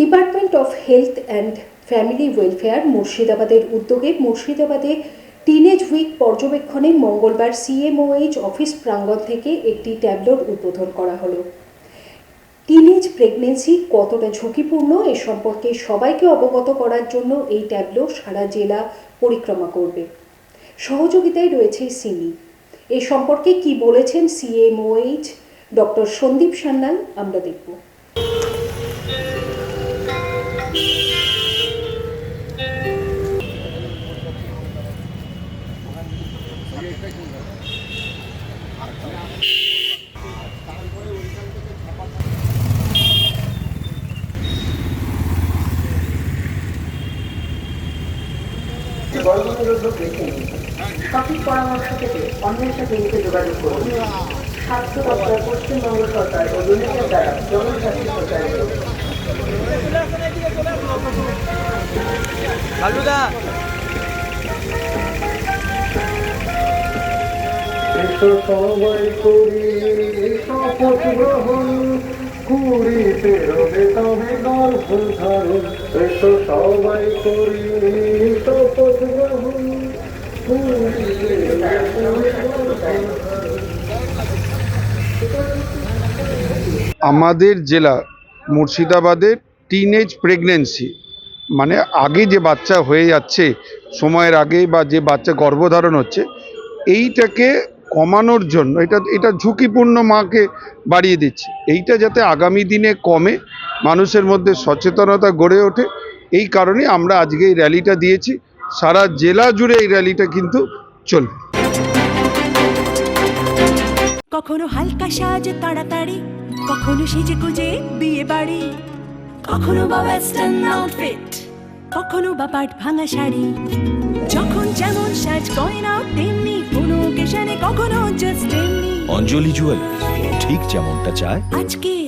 Department of health and family welfare মুর্শিদাবাদের উদ্যোগে মুর্শিদাবাদে টিনেজ উইক পর্যবেক্ষণে মঙ্গলবার সিএমওএইচ অফিস প্রাঙ্গণ থেকে একটি ট্যাবলোর উদ্বোধন করা হলো। টিনেজ প্রেগনেন্সি কতটা ঝুঁকিপূর্ণ এ সম্পর্কে সবাইকে অবগত করার জন্য এই ট্যাবলো সারা জেলা পরিক্রমা করবে। সহযোগিতায় রয়েছে সিমি। এ সম্পর্কে কি বলেছেন সিএমওএইচ ডক্টর সন্দীপ সান্যাল, আমরা দেখব। সঠিক পরামর্শ পেতে সাথে নিতে যোগাযোগ করুন। স্বাস্থ্য দপ্তর পশ্চিমবঙ্গ সরকার ও ইউনিসেফ দ্বারা জনস্বাস্থ্য প্রচারিত লালুদা সবাই করি, শপথ গ্রহণ রবে তবে ধারণ। এসো সবাই করি, শপথ গ্রহণ আমাদের জেলা মুর্শিদাবাদের টিনেজ প্রেগনেন্সি মানে আগে যে বাচ্চা হয়ে যাচ্ছে, সময়ের আগে বা যে বাচ্চা গর্ভধারণ হচ্ছে, এইটাকে কমানোর জন্য, এটা এটা ঝুঁকিপূর্ণ মাকে বাড়িয়ে দিচ্ছে। এইটা যাতে আগামী দিনে কমে, মানুষের মধ্যে সচেতনতা গড়ে ওঠে, এই কারণে আমরা আজকে এই র্যালিটা দিয়েছি। সারা জেলা জুড়ে এই র্যালিটা কিন্তু চলবে। কখনো হালকা সাজে তাড়াতাড়ি, কখনো সেজে গুজে বিয়ে বাড়ি, কখনো বা ওয়েস্টার্ন আউটফিট কখনো বা পাট ভাঙা শাড়ি, যখন যেমন সাজ গয়না তেমনি অঞ্জলি জুয়েল ঠিক যেমনটা চায়। আজকে